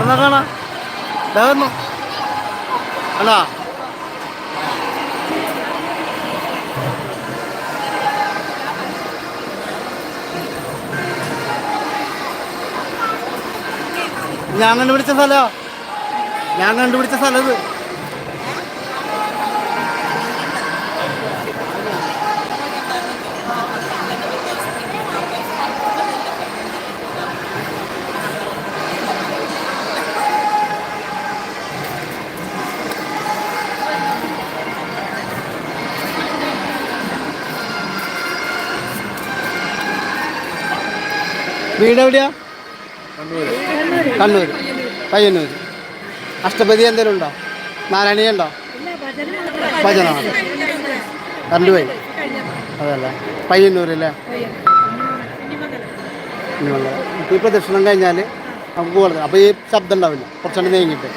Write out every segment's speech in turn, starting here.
ഇവിടെ കാണാ ഇതാകുന്നു ഞാൻ കണ്ടുപിടിച്ച സ്ഥലമാണ് ഞാൻ കണ്ടുപിടിച്ച സ്ഥലം ഇത്. വീട് എവിടെയാ? കണ്ണൂർ പയ്യന്നൂർ അഷ്ടപതി എന്തെങ്കിലും ഉണ്ടോ? നാരായണീയ ഉണ്ടോ? ഭജന കണ്ടുപോയി അതല്ലേ. പയ്യന്നൂരല്ലേ ഇപ്പോൾ ദക്ഷിണം കഴിഞ്ഞാൽ നമുക്ക് പോകണം അപ്പോൾ ഈ ശബ്ദം ഉണ്ടാവില്ല. കുറച്ചുകൂടി നീങ്ങിയിട്ട്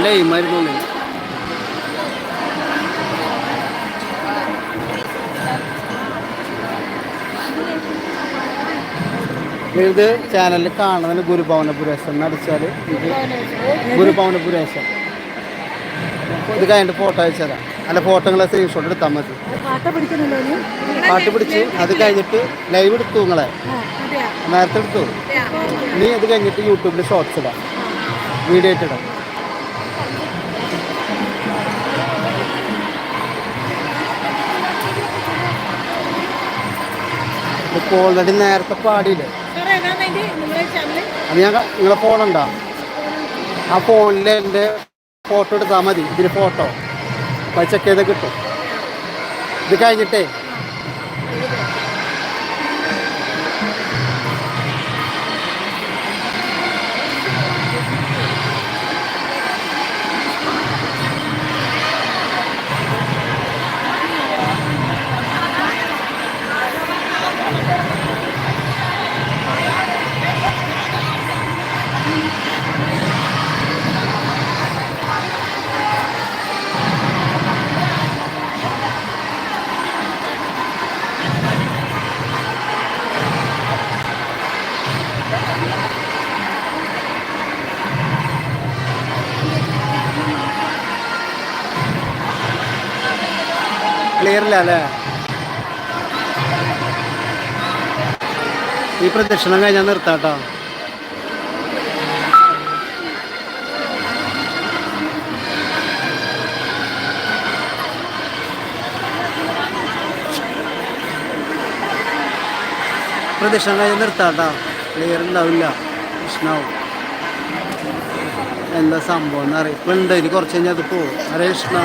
നല്ല എയിമായിരുന്നു ഇത് ചാനലിൽ കാണുന്നതിന് ഗുരുഭവനപുരേശം നടിച്ചാൽ ഇത് ഗുരുഭവനപുരേശം ഇത് കഴിഞ്ഞിട്ട് ഫോട്ടോ അയച്ചതാ അല്ല ഫോട്ടോകളെ സ്ക്രീൻഷോട്ട് എടുത്താൽ മതി. പാട്ട് പിടിച്ച് അത് കഴിഞ്ഞിട്ട് ലൈവ് എടുത്തു നിങ്ങളെ. നേരത്തെ എടുത്തു. നീ അത് കഴിഞ്ഞിട്ട് യൂട്യൂബിൽ ഷോർട്സ് ഇടാം. വീഡിയോ ആയിട്ട് ഇടാം. ഓൾറെഡി നേരത്തെ പാടിയില്ലേ അത് ഞാൻ നിങ്ങളെ ഫോണുണ്ടോ ആ ഫോണിൽ എന്റെ ഫോട്ടോ എടുത്താൽ മതി. ഇതിന് ഫോട്ടോ അപ്പോൾ ചെക്ക് ചെയ്ത് കിട്ടും. ഇത് കഴിഞ്ഞിട്ടേ. ക്ലിയർ ഇല്ല അല്ലേ ഈ പ്രദക്ഷിണം കഴിഞ്ഞാൽ നിർത്താട്ടോ. പ്രദക്ഷിണം കഴിഞ്ഞാൽ നിർത്താട്ടോ. ക്ലിയർ ഉണ്ടാവില്ല പ്രശ്നമാവും എന്താ സംഭവം എന്നറിയാം ഇപ്പം ഉണ്ട്. ഇനി കുറച്ച് കഴിഞ്ഞാൽ അത് പോകും. ഹരേ കൃഷ്ണ.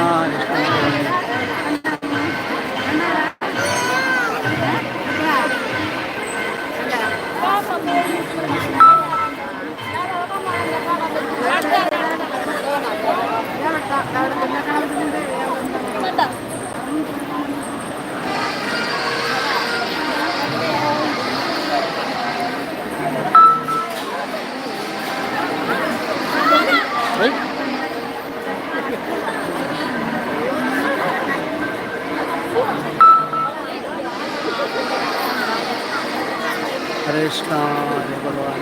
ഹരേ കൃഷ്ണ ഹരേ ഭഗവാൻ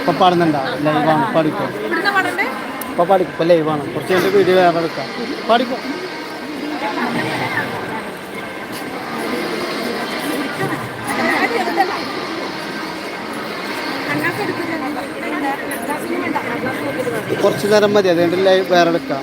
ഇപ്പൊ പാടുന്നുണ്ടോ? ലൈവാണ് പാടിക്കോ? ഇപ്പൊ പാടിക്കും? ഇപ്പൊ ലൈവാണ്. കുറച്ച് കഴിഞ്ഞിട്ട് വീഡിയോ വേറെ എടുക്കാം. പാടിക്കോ? കുറച്ച് നേരം മതി അതുകൊണ്ട് ലൈവ് വേറെ എടുക്കാം.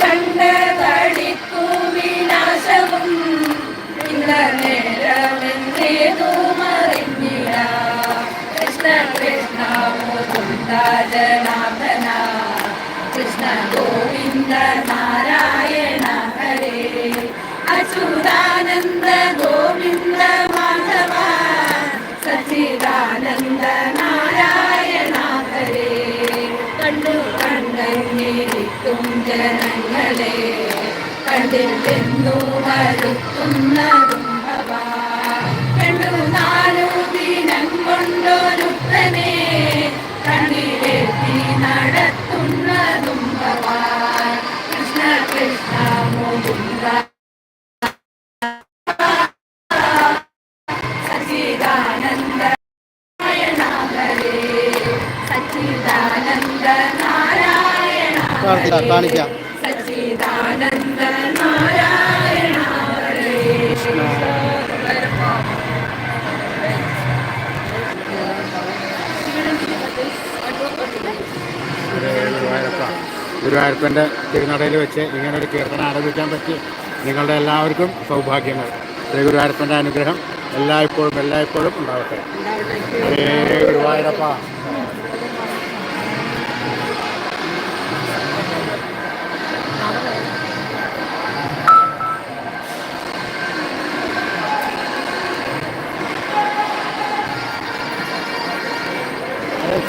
കണ്ട് തടിക്കൂ വിനാശവും ഇന്ന നേരമെന്നേതുമറിഞ്ഞിട കൃഷ്ണ കൃഷ്ണ മുകുന്ദനാഥന കൃഷ്ണ ഗോവിന്ദ നാരായണ ഹരേ അച്യുതാനന്ദ ഗോവിന്ദ മാധവ. സച്ചിദാനന്ദ കണ്ടങ്ങിരിക്കും ജനങ്ങളെ കണ്ടില്ലെന്നു വരുത്തുന്നതും ഭവ നാലു ദിനം കൊണ്ടൊരുത്തനെ കണ്ണിലെത്തി നടത്തുന്നതും കൃഷ്ണ കൃഷ്ണ മുകുന്ദ സച്ചിദാനന്ദ സച്ചിദാനന്ദ കാണിക്കാം ഗുരുവായൂരപ്പ ഗുരുവായൂരപ്പന്റെ തിരുനടയിൽ വെച്ച് ഇങ്ങനൊരു കീർത്തനം ആരംഭിക്കാൻ പറ്റി. നിങ്ങളുടെ എല്ലാവർക്കും സൗഭാഗ്യങ്ങൾ. ശ്രീ ഗുരുവായൂരപ്പന്റെ അനുഗ്രഹം എല്ലായ്പ്പോഴും എല്ലായ്പ്പോഴും ഉണ്ടാവട്ടെ. ഗുരുവായൂരപ്പ.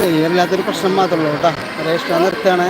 ക്ലിയർ ഇല്ലാത്തൊരു പ്രശ്നം മാത്രമേ ഉള്ളൂ കേട്ടോ. ഒരേ ഇഷ്ടം നിർത്തുകയാണ്.